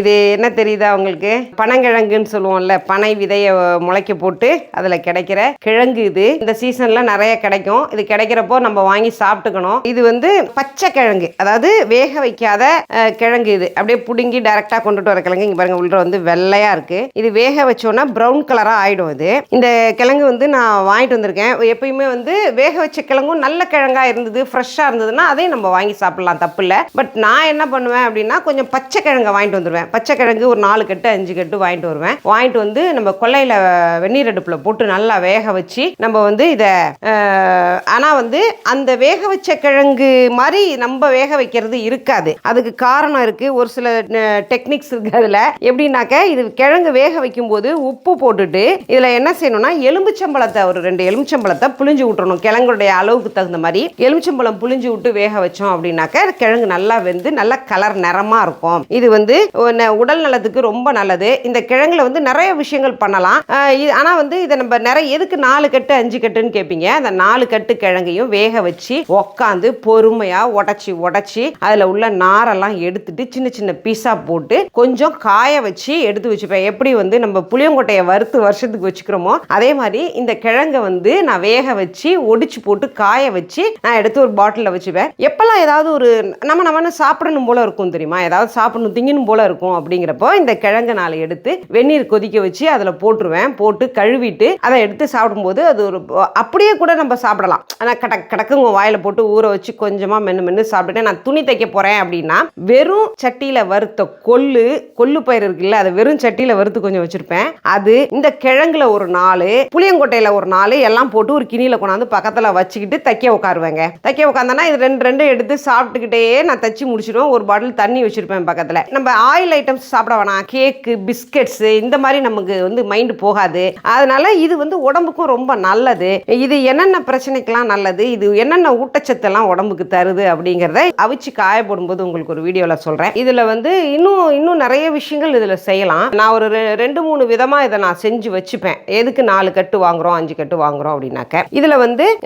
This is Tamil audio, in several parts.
இது என்ன தெரியுதா உங்களுக்கு? பனங்கிழங்குன்னு சொல்லுவோம்ல பனை விதைய முளைக்க போட்டு அதில் கிடைக்கிற கிழங்கு இது. இந்த சீசனில் நிறைய கிடைக்கும். இது கிடைக்கிறப்போ நம்ம வாங்கி சாப்பிட்டுக்கணும். இது வந்து பச்சை கிழங்கு அதாவது வேக வைக்காத கிழங்கு இது. அப்படியே பிடுங்கி டைரெக்டாக கொண்டுட்டு வர கிழங்கு. இங்கே பாருங்க உள்ள வந்து வெள்ளையாக இருக்குது இது வேக வச்சோன்னா ப்ரௌன் கலராக ஆகிடும் இது இந்த கிழங்கு வந்து நான் வாங்கிட்டு வந்திருக்கேன். எப்பயுமே வந்து வேக வச்ச கிழங்கும் நல்ல கிழங்கா இருந்தது ஃப்ரெஷ்ஷாக இருந்ததுன்னா அதையும் நம்ம வாங்கி சாப்பிடலாம் தப்பு இல்லை. பட் நான் என்ன பண்ணுவேன் அப்படின்னா கொஞ்சம் பச்சை கிழங்கை வாங்கிட்டு வந்துடுவேன் பச்சை கிழங்கு ஒரு நாலு கட்டு அஞ்சு கட்டு வாங்கிட்டு வருவேன். வாங்கிட்டு வந்து நம்ம கொல்லையில் வெந்நீர் அடுப்பில் போட்டு நல்லா வேக வச்சு நம்ம வந்து இதை ஆனால் வந்து அந்த வேக வச்ச கிழங்கு மாதிரி நம்ம வேக வைக்கிறது இருக்காது. அதுக்கு காரணம் இருக்குது ஒரு சில டெக்னிக்ஸ் இருக்குது அதில். எப்படின்னாக்க இது கிழங்கு வேக வைக்கும்போது உப்பு போட்டுட்டு இதில் என்ன செய்யணும்னா எலும்புச்சம்பழத்தை ஒரு ரெண்டு எலுமிச்சம்பழத்தை புளிஞ்சு விட்டுறணும் கிழங்குடைய அளவுக்கு தகுந்த மாதிரி எலுமிச்சம்பழம் புளிஞ்சு விட்டு வேக வச்சோம் அப்படின்னாக்க கிழங்கு நல்லா வெந்து நல்லா கலர் நிறமாக இருக்கும். இது வந்து ஒன்னு- உடல் நலத்துக்கு ரொம்ப நல்லது. இந்த கிழங்குல வந்து நிறைய விஷயங்கள் பண்ணலாம். ஆனால் ஆனா வந்து இதை நம்ம நிறைய எதுக்கு நாலு கட்டு அஞ்சு கட்டுன்னு கேட்பீங்க அந்த நாலு கட்டு கிழங்கையும் வேக வச்சு உக்காந்து பொறுமையா உடச்சி உடச்சி அதுல உள்ள நாரெல்லாம் எடுத்துட்டு சின்ன சின்ன பீஸா போட்டு கொஞ்சம் காய வச்சு எடுத்து வச்சுப்பேன். எப்படி வந்து நம்ம புளியங்கொட்டையை வறுத்து வருஷத்துக்கு வச்சுக்கிறோமோ அதே மாதிரி இந்த கிழங்கை வந்து நான் வேக வச்சு ஒடிச்சு போட்டு காய வச்சு நான் எடுத்து ஒரு பாட்டிலில் வச்சுப்பேன். எப்பெல்லாம் ஏதாவது ஒரு நம்ம நம்ம சாப்பிடணும் போல இருக்கும் தெரியுமா? ஏதாவது சாப்பிடணும் திங்கணும் போல இருக்கும். அப்படிங்கிறப்போ இந்த கிழங்கு நாளை எடுத்து வெந்நீர் கொதிக்க வச்சு அதில் போட்டுருவேன். போட்டு கழுவிட்டு அதை எடுத்து சாப்பிடும்போது அது ஒரு அப்படியே கூட நம்ம சாப்பிடலாம். ஆனால் கடக் கடக்குங்க வாயில் போட்டு ஊற வச்சு கொஞ்சமாக மென்று மென்று சாப்பிட்டுட்டு நான் துணி தைக்க போகிறேன் அப்படின்னா வெறும் சட்டியில் வறுத்த கொள்ளு கொள்ளு பயிர் இருக்குல்ல அதை வெறும் சட்டியில் வறுத்து கொஞ்சம் வச்சுருப்பேன். அது இந்த கிழங்குல ஒரு நாலு புளியங்கொட்டையில் ஒரு நாலு எல்லாம் போட்டு ஒரு கிணியில் கொண்டாந்து பக்கத்தில் வச்சுக்கிட்டு தைக்க உட்காருவேங்க. தைக்க உட்காந்தோன்னா இது ரெண்டு ரெண்டு எடுத்து சாப்பிட்டுக்கிட்டே நான் தச்சு முடிச்சிடுவேன். ஒரு பாட்டில் தண்ணி வச்சுருப்பேன் பக்கத்தில். நம்ம ஆயில் ஐட்டம்ஸ் சாப்பிட வேணாம். கேக்கு பிஸ்கெட்ஸு இந்த மாதிரி நமக்கு வந்து மைண்டு போகாது. அதனால இது வந்து உடம்புக்கும் ரொம்ப நல்லது. இது என்னென்ன பிரச்சனைக்கெல்லாம் நல்லது? இது என்னென்ன ஊட்டச்சத்தெல்லாம் உடம்புக்கு தருது அப்படிங்கிறத அவிச்சு காய போடும்போது உங்களுக்கு ஒரு வீடியோவில் சொல்கிறேன் இதில் வந்து இன்னும் இன்னும் நிறைய விஷயங்கள் இதில் செய்யலாம். நான் ஒரு ரெ- ரெண்டு மூணு விதமாக இதை நான் செஞ்சு வச்சுப்பேன். எதுக்கு நாலு கட்டு வாங்குறோம் அஞ்சு கட்டு வாங்குறோம் அப்படின்னாக்க. இதில் வந்து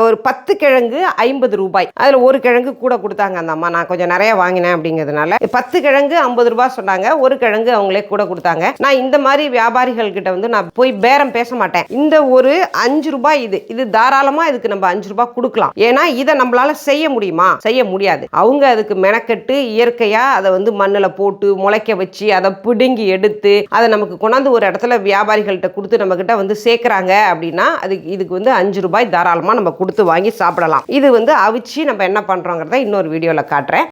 ஒரு பத்து கிழங்கு ஐம்பது ரூபாய். அதில் ஒரு கிழங்கு கூட கொடுத்தாங்க அந்த அம்மா. நான் கொஞ்சம் நிறைய வாங்கினேன் அப்படிங்கிறதுனால. பத்து கிழங்கு ஐம்பது ரூபாய் சொன்னாங்க ஒரு கிழங்கு அவங்களே கூட கொடுத்தாங்க. நான் இந்த மாதிரி வியாபாரிகள் கிட்ட வந்து நான் போய் பேரம் பேச மாட்டேன். இந்த ஒரு அஞ்சு ரூபாய் இது இது தாராளமாக இதுக்கு நம்ம அஞ்சு ரூபாய் கொடுக்கலாம். ஏன்னா இதை நம்மளால செய்ய முடியுமா? செய்ய முடியாது. அவங்க அதுக்கு மெனக்கெட்டு இயற்கையாக அதை வந்து மண்ணில் போட்டு முளைக்க வச்சு அதை பிடுங்கி எடுத்து அதை நமக்கு கொண்டாந்து ஒரு இடத்துல வியாபாரிகள்கிட்ட கொடுத்து நம்ம கிட்ட வந்து சேர்க்குறாங்க அப்படின்னா அதுக்கு இதுக்கு வந்து அஞ்சு ரூபாய் தாராளமாக நம்ம கொடுத்து வாங்கி சாப்பிடலாம். இது வந்து அவிச்சு நம்ம என்ன பண்ணுறோங்கிறத இன்னொரு வீடியோவில் காட்டுறேன்.